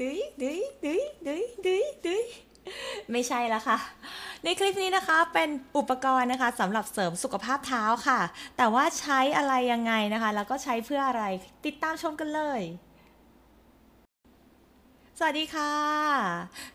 ดุยดุยดุยดุยดุยดุยไม่ใช่แล้วค่ะ ในคลิปนี้นะคะเป็นอุปกรณ์นะคะสำหรับเสริมสุขภาพเท้าค่ะ แต่ว่าใช้อะไรยังไงนะคะ แล้วก็ใช้เพื่ออะไรติดตามชมกันเลย สวัสดีค่ะ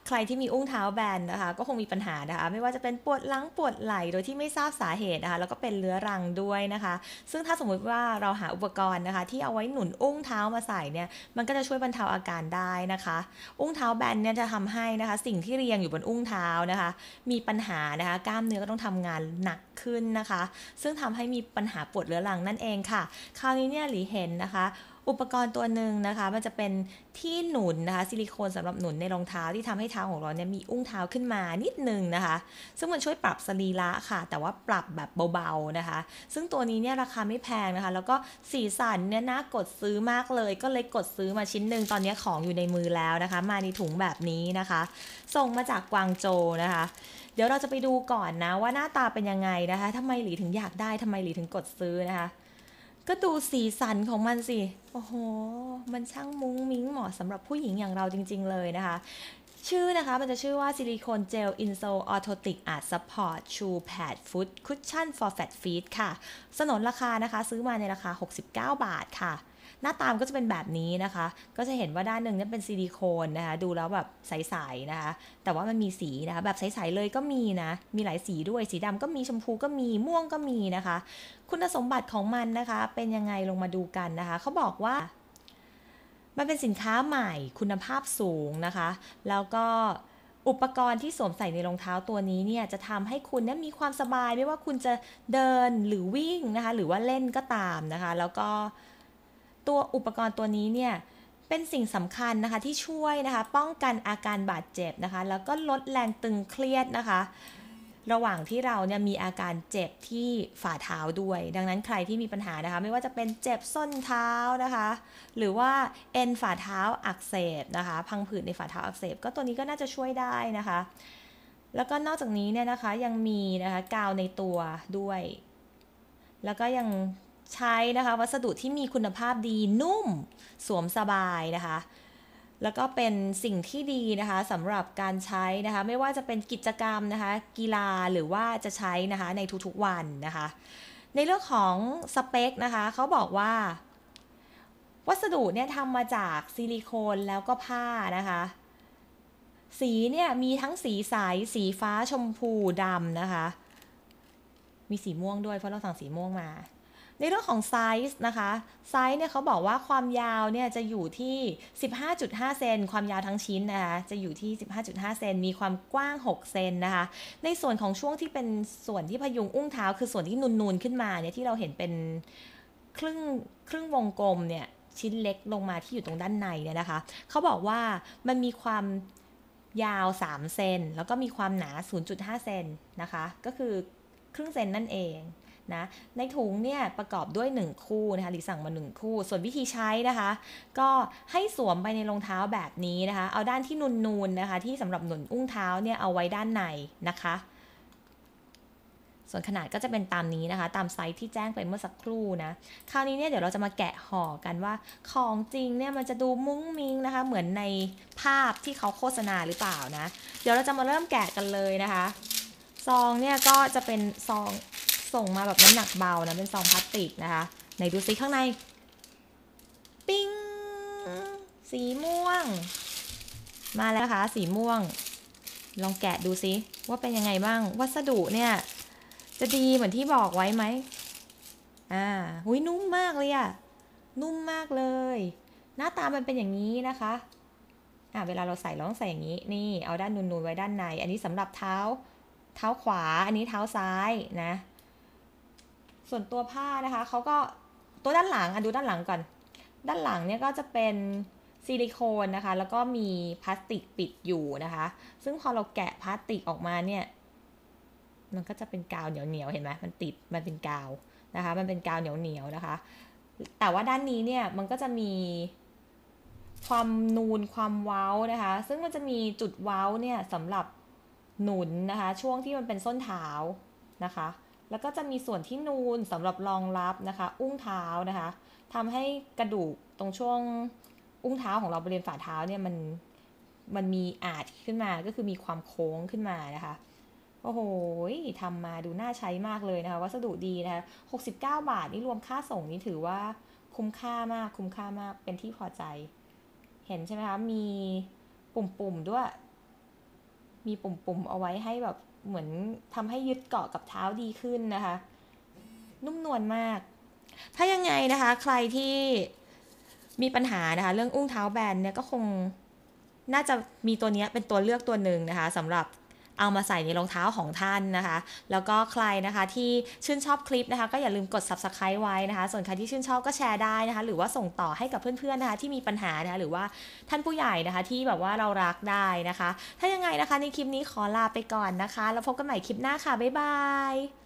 ใครที่มีอุ้งเท้าแบนนะคะ ก็คงมีปัญหานะคะ ไม่ว่าจะเป็นปวดหลังปวดไหล่โดยที่ไม่ทราบสาเหตุนะคะ แล้วก็เป็นเรื้อรังด้วยนะคะ ซึ่งถ้าสมมุติว่าเราหาอุปกรณ์นะคะ ที่เอาไว้หนุนอุ้งเท้ามาใส่เนี่ย มันก็จะช่วยบรรเทาอาการได้นะคะ อุ้งเท้าแบนเนี่ยจะทำให้นะคะ สิ่งที่เรียงอยู่บนอุ้งเท้านะคะ มีปัญหานะคะ กล้ามเนื้อก็ต้องทำงานหนักขึ้นนะคะ ซึ่งทำให้มีปัญหาปวดเรื้อรังนั่นเองค่ะ คราวนี้เนี่ยหลีเห็นนะคะ อุปกรณ์ตัวหนึ่งนะคะ มันจะเป็นที่หนุนนะคะ ซิลิโคนสำหรับหนุนในรองเท้าที่ทำให้เท้าของเราเนี่ยมีอุ้งเท้าขึ้นมานิดนึงนะคะ ซึ่งมันช่วยปรับสรีระค่ะ แต่ว่าปรับแบบเบาๆนะคะ ซึ่งตัวนี้เนี่ยราคาไม่แพงนะคะ แล้วก็สีสันเนี่ยน่ากดซื้อมากเลย ก็เลยกดซื้อมาชิ้นหนึ่งตอนนี้ของอยู่ในมือแล้วนะคะ มาในถุงแบบนี้นะคะ ส่งมาจากกวางโจนะคะ เดี๋ยวเราจะไปดูก่อนนะว่าหน้าตาเป็นยังไงนะคะทำไมหลีถึงอยากได้ทำไมหลีถึงกดซื้อนะคะ ก็ดูสีสันของมันสิ โอ้โห มันช่างมุ้งมิ้งเหมาะสำหรับผู้หญิงอย่างเราจริง ๆ เลยนะคะ ชื่อนะคะมันจะชื่อว่าซิลิโคนเจลอินโซออโทติกอาร์ซัพพอร์ตชูแพดฟุตคุชชั่นฟอร์แฟตฟีดค่ะ สนนราคานะคะ ซื้อมาในราคา 69 บาทค่ะ หน้าตามก็จะเป็นแบบนี้นะคะ ก็จะเห็นว่าด้านหนึ่งนี่เป็นซิลิโคนนะคะดูแล้วแบบใสๆนะคะ แต่ว่ามันมีสีนะคะแบบใสๆเลยก็มีนะ มีหลายสีด้วยสีดำก็มีชมพูก็มีม่วงก็มีนะคะ คุณสมบัติของมันนะคะ เป็นยังไงลงมาดูกันนะคะเขาบอกว่ามันเป็นสินค้าใหม่คุณภาพสูงนะคะ แล้วก็อุปกรณ์ที่สวมใส่ในรองเท้าตัวนี้เนี่ยจะทำให้คุณเนี่ยมีความสบายไม่ว่าคุณจะเดินหรือวิ่งนะคะ หรือว่าเล่นก็ตามนะคะ แล้วก็ ตัวอุปกรณ์ตัวนี้เนี่ยเป็นสิ่งสำคัญนะคะที่ช่วยนะคะป้องกันอาการบาดเจ็บนะคะ แล้วก็ลดแรงตึงเครียดนะคะ ระหว่างที่เราเนี่ยมีอาการเจ็บที่ฝ่าเท้าด้วย ดังนั้นใครที่มีปัญหานะคะ ไม่ว่าจะเป็นเจ็บส้นเท้านะคะ หรือว่าเอ็นฝ่าเท้าอักเสบนะคะ พังผืดในฝ่าเท้าอักเสบ ก็ตัวนี้ก็น่าจะช่วยได้นะคะ แล้วก็นอกจากนี้เนี่ยนะคะยังมีนะคะกาวในตัวด้วย แล้วก็ยัง ใช้นะคะวัสดุที่มีคุณภาพดีนุ่ม สวมสบายนะคะ แล้วก็เป็นสิ่งที่ดีนะคะสำหรับการใช้นะคะ ไม่ว่าจะเป็นกิจกรรมนะคะ กีฬาหรือว่าจะใช้นะคะในทุกๆวันนะคะ ในเรื่องของสเปคนะคะเขาบอกว่า วัสดุเนี่ยทำมาจากซิลิโคนแล้วก็ผ้านะคะสีเนี่ยมีทั้งสีใสสีฟ้าชมพูดำนะคะ มีสีม่วงด้วยเพราะเราสั่งสีม่วงมา ในเรื่องของไซส์นะคะไซส์เนี่ยเขาบอกว่าความยาวเนี่ยจะอยู่ที่ 15.5 เซนความยาวทั้งชิ้นนะคะจะอยู่ที่ 15.5 เซนมีความกว้าง 6 เซนนะคะ ในส่วนของช่วงที่เป็นส่วนที่พยุงอุ้งเท้า คือส่วนที่นูนๆขึ้นมาเนี่ยที่เราเห็นเป็นครึ่งครึ่งวงกลมเนี่ยชิ้นเล็กลงมาที่อยู่ตรงด้านในเนี่ยนะคะ เขาบอกว่ามันมีความยาว 3 เซนแล้วก็มีความหนา 0.5 เซนนะคะ ก็คือครึ่งเซนนั่นเอง นะในถุงเนี่ยประกอบด้วย 1 คู่นะคะหรือสั่งมา 1 คู่ ส่วนวิธีใช้นะคะ ก็ให้สวมไปในรองเท้าแบบนี้นะคะ เอาด้านที่นูนๆนะคะ ที่สำหรับหนุนอุ้งเท้าเนี่ยเอาไว้ด้านในนะคะ ส่วนขนาดก็จะเป็นตามนี้นะคะ ตามไซส์ที่แจ้งไปเมื่อสักครู่นะคราวนี้เนี่ยเดี๋ยวเราจะมาแกะห่อกันว่าของจริงเนี่ยมันจะดูมุ้งมิ้งนะคะ เหมือนในภาพที่เขาโฆษณาหรือเปล่านะ เดี๋ยวเราจะมาเริ่มแกะกันเลยนะคะซองเนี่ยก็จะเป็นซอง ส่งมาแบบน้ำหนักเบานะเป็นซองพลาสติกนะคะไหนดูซิข้างใน ปิ้งสีม่วง มาแล้วนะคะ สีม่วง ลองแกะดูซิว่าเป็นยังไงบ้าง วัสดุเนี่ย จะดีเหมือนที่บอกไว้ไหมอ่าหุยนุ่มมากเลยอะนุ่มมากเลย หน้าตามันเป็นอย่างนี้นะคะอ่าเวลาเราใส่เราต้องใส่อย่างนี้ นี่เอาด้านนูนๆไว้ด้านใน อันนี้สำหรับเท้า เท้าขวา อันนี้เท้าซ้ายนะ ส่วนตัวผ้านะคะเขาก็ตัวด้านหลังอะดูด้านหลังก่อน ด้านหลังเนี่ยก็จะเป็นซิลิโคนนะคะ แล้วก็มีพลาสติกปิดอยู่นะคะ ซึ่งพอเราแกะพลาสติกออกมาเนี่ย มันก็จะเป็นกาวเหนียวๆเห็นไหมมันติด มันเป็นกาวนะคะ มันเป็นกาวเหนียวๆนะคะ แต่ว่าด้านนี้เนี่ยมันก็จะมีความนูนความเว้านะคะ ซึ่งมันจะมีจุดเว้าเนี่ยสำหรับหนุนนะคะ ช่วงที่มันเป็นส้นเท้านะคะ แล้วก็จะมีส่วนที่นูนสำหรับรองรับนะคะ อุ้งเท้านะคะทำให้กระดูกตรงช่วงอุ้งเท้าของเราบริเวณฝ่าเท้าเนี่ยมันมันมีอาดขึ้นมาก็คือมีความโค้งขึ้นมานะคะ โอ้โหทำมาดูน่าใช้มากเลยนะคะ วัสดุดีนะคะ 69 บาทนี่รวมค่าส่งนี่ถือว่าคุ้มค่ามากคุ้มค่ามากเป็นที่พอใจ เห็นใช่ไหมคะ มีปุ่มๆด้วย มีปุ่มๆเอาไว้ให้แบบ เหมือนทำให้ยึดเกาะกับเท้าดีขึ้นนะคะ นุ่มนวลมาก ถ้ายังไงนะคะ ใครที่มีปัญหานะคะ เรื่องอุ้งเท้าแบนเนี่ยก็คงน่าจะมีตัวนี้เป็นตัวเลือกตัวหนึ่งนะคะสำหรับ เอามาใส่ในรองเท้าของท่านนะคะ แล้วก็ใครนะคะที่ชื่นชอบคลิปนะคะก็อย่าลืมกด subscribe ไว้นะคะ ส่วนใครที่ชื่นชอบก็แชร์ได้นะคะ หรือว่าส่งต่อให้กับเพื่อนๆนะคะที่มีปัญหานะคะหรือว่าท่านผู้ใหญ่นะคะที่แบบว่าเรารักได้นะคะ ถ้ายังไงนะคะในคลิปนี้ขอลาไปก่อนนะคะ แล้วพบกันใหม่คลิปหน้าค่ะบ๊ายบาย